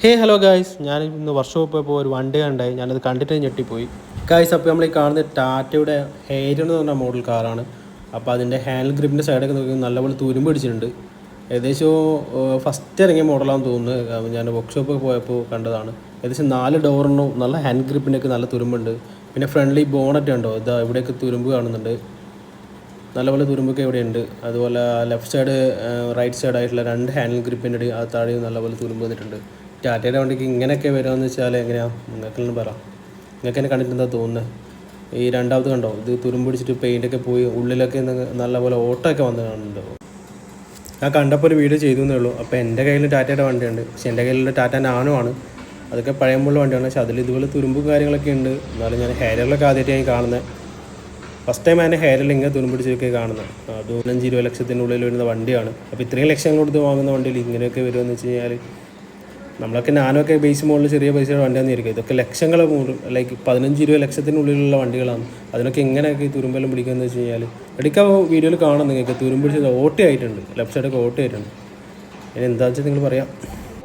ഹേ hello guys ഞാൻ ഇന്ന് workshop പോയപ്പോൾ ഒരു വണ്ടി കണ്ടായി. ഞാനത് കണ്ടിട്ട് ഞെട്ടിപ്പോയി. ഗായ്സ് അപ്പോൾ നമ്മൾ ഈ കാണുന്ന ടാറ്റയുടെ ഹെയർ എന്ന് പറഞ്ഞ മോഡൽ കാറാണ് അപ്പോൾ അതിന്റെ ഹാൻഡിൽ ഗ്രിപ്പിന്റെ സൈഡൊക്കെ നോക്കി നല്ലപോലെ തുരുമ്പ് പിടിച്ചിട്ടുണ്ട്. ഏകദേശം ഫസ്റ്റ് ഇറങ്ങിയ മോഡലാണെന്ന് തോന്നുന്നു. ഞാൻ വർക്ക്ഷോപ്പ് പോയപ്പോൾ കണ്ടതാണ്. ഏകദേശം നാല് ഡോറിനും നല്ല ഹാൻഡ് ഗ്രിപ്പിനൊക്കെ നല്ല തുരുമ്പുണ്ട്. പിന്നെ ഫ്രണ്ട്ലി ബോണറ്റ് ഉണ്ടോ? ഇതാ ഇവിടെയൊക്കെ തുരുമ്പ് കാണുന്നുണ്ട്. നല്ലപോലെ തുരുമ്പൊക്കെ ഇവിടെയുണ്ട്. അതുപോലെ ലെഫ്റ്റ് സൈഡ് റൈറ്റ് സൈഡ് ആയിട്ടുള്ള രണ്ട് ഹാൻഡിൽ ഗ്രിപ്പിന്റെ ആ താഴെ നല്ലപോലെ തുരുമ്പ് വന്നിട്ടുണ്ട്. ടാറ്റയുടെ വണ്ടിക്ക് ഇങ്ങനെയൊക്കെ വരുമെന്ന് വെച്ചാൽ എങ്ങനെയാണ് നിങ്ങൾക്കെല്ലാം പറ. നിങ്ങൾക്ക് എന്നെ കണ്ടിട്ട് എന്താ തോന്നുന്നത് ഈ രണ്ടാമത് കണ്ടോ? ഇത് തുരുമ്പ് പിടിച്ചിട്ട് പെയിന്റൊക്കെ പോയി ഉള്ളിലൊക്കെ നല്ലപോലെ ഓട്ടമൊക്കെ വന്ന് കാണുന്നുണ്ടോ. ഞാൻ കണ്ടപ്പോൾ ഒരു വീഡിയോ ചെയ്തു എന്നേ ഉള്ളൂ. അപ്പോൾ എന്റെ കയ്യിൽ ടാറ്റയുടെ വണ്ടിയുണ്ട്. പക്ഷേ എന്റെ കയ്യിലുള്ള ടാറ്റ നാനോ ആണ്. അതൊക്കെ പഴയമുള്ള വണ്ടിയാണ്. പക്ഷേ അതിൽ ഇതുപോലെ തുരുമ്പും കാര്യങ്ങളൊക്കെ ഉണ്ട്. എന്നാലും ഞാൻ ഹെയറിലൊക്കെ ഞാൻ കാണുന്നത് ഫസ്റ്റ് ടൈം എന്റെ ഹെയറിൽ ഇങ്ങനെ തുരുമ്പിടിച്ചൊക്കെ കാണുന്നത് അത് പതിനഞ്ച് ഇരുപത് ലക്ഷത്തിനുള്ളിൽ വരുന്ന വണ്ടിയാണ്. അപ്പോൾ ഇത്രയും ലക്ഷം കൊടുത്ത് വാങ്ങുന്ന വണ്ടിയിൽ ഇങ്ങനെയൊക്കെ വരുമെന്ന് വെച്ച് കഴിഞ്ഞാൽ നമ്മളൊക്കെ നാനൊക്കെ ബേസ് മുകളിൽ ചെറിയ പൈസയുടെ വണ്ടിയാണെന്ന് ഇരിക്കുക ഇതൊക്കെ ലക്ഷങ്ങൾ ലൈക്ക് പതിനഞ്ച് ഇരുപത് ലക്ഷത്തിനുള്ളിലുള്ള വണ്ടികളാണ്. അതിനൊക്കെ എങ്ങനെയൊക്കെ ഈ തുരുമ്പെല്ലാം പിടിക്കുകയെന്ന് വെച്ച് കഴിഞ്ഞാൽ ഇടയ്ക്ക് വീഡിയോയിൽ കാണാം നിങ്ങൾക്ക്. തുരുമ്പിടിച്ചത് ഓട്ടി ആയിട്ടുണ്ട് ലെഫ്റ്റ് സൈഡൊക്കെ ഓട്ടി ആയിട്ടുണ്ട് ഇനി എന്താ വെച്ചാൽ നിങ്ങൾ പറയാം.